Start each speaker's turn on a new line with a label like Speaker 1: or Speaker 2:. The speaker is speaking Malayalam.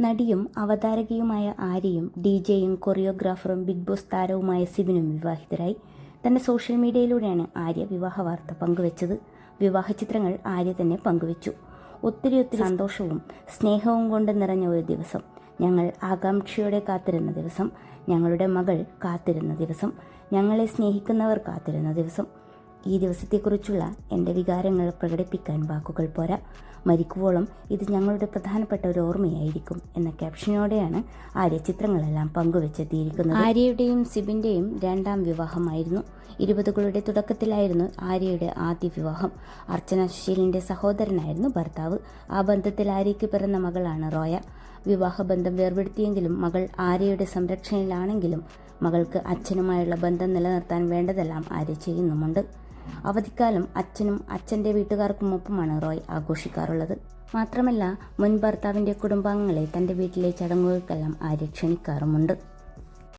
Speaker 1: നടിയും അവതാരകയുമായ ആര്യയും ഡി ജെയും കൊറിയോഗ്രാഫറും ബിഗ് ബോസ് താരവുമായ സിബിനും വിവാഹിതരായി. തന്റെ സോഷ്യൽ മീഡിയയിലൂടെയാണ് ആര്യ വിവാഹ വാർത്ത പങ്കുവച്ചത്. വിവാഹ ചിത്രങ്ങൾ ആര്യ തന്നെ പങ്കുവച്ചു. ഒത്തിരി ഒത്തിരി സന്തോഷവും സ്നേഹവും കൊണ്ട് നിറഞ്ഞ ഒരു ദിവസം. ഞങ്ങൾ ആകാംക്ഷയോടെ കാത്തിരുന്ന ദിവസം. ഞങ്ങളുടെ മകൾ കാത്തിരുന്ന ദിവസം. ഞങ്ങളെ സ്നേഹിക്കുന്നവർ കാത്തിരുന്ന ദിവസം. ഈ ദിവസത്തെക്കുറിച്ചുള്ള എന്റെ വികാരങ്ങൾ പ്രകടിപ്പിക്കാൻ വാക്കുകൾ പോരാ. മരിക്കുവോളം ഇത് ഞങ്ങളുടെ പ്രധാനപ്പെട്ട ഒരു ഓർമ്മയായിരിക്കും എന്ന ക്യാപ്ഷനോടെയാണ് ആര്യ ചിത്രങ്ങളെല്ലാം പങ്കുവെച്ചെത്തിയിരിക്കുന്നത്. ആര്യയുടെയും സിബിന്റെയും രണ്ടാം വിവാഹമായിരുന്നു. ഇരുപതുകളുടെ തുടക്കത്തിലായിരുന്നു ആര്യയുടെ ആദ്യ വിവാഹം. അർച്ചന സുശീലിന്റെ സഹോദരനായിരുന്നു ഭർത്താവ്. ആ ബന്ധത്തിൽ ആര്യയ്ക്ക് പിറന്ന മകളാണ് റോയ. വിവാഹബന്ധം വേർപെടുത്തിയെങ്കിലും മകൾ ആര്യയുടെ സംരക്ഷണയിലാണെങ്കിലും മകൾക്ക് അച്ഛനുമായുള്ള ബന്ധം നിലനിർത്താൻ വേണ്ടതെല്ലാം ആര്യ ചെയ്യുന്നുമുണ്ട്. അവധിക്കാലം അച്ഛനും അച്ഛന്റെ വീട്ടുകാർക്കുമൊപ്പമാണ് റോയ് ആഘോഷിക്കാറുള്ളത്. മാത്രമല്ല മുൻ ഭർത്താവിന്റെ കുടുംബാംഗങ്ങളെ തന്റെ വീട്ടിലെ ചടങ്ങുകൾക്കെല്ലാം ആര്യ ക്ഷണിക്കാറുമുണ്ട്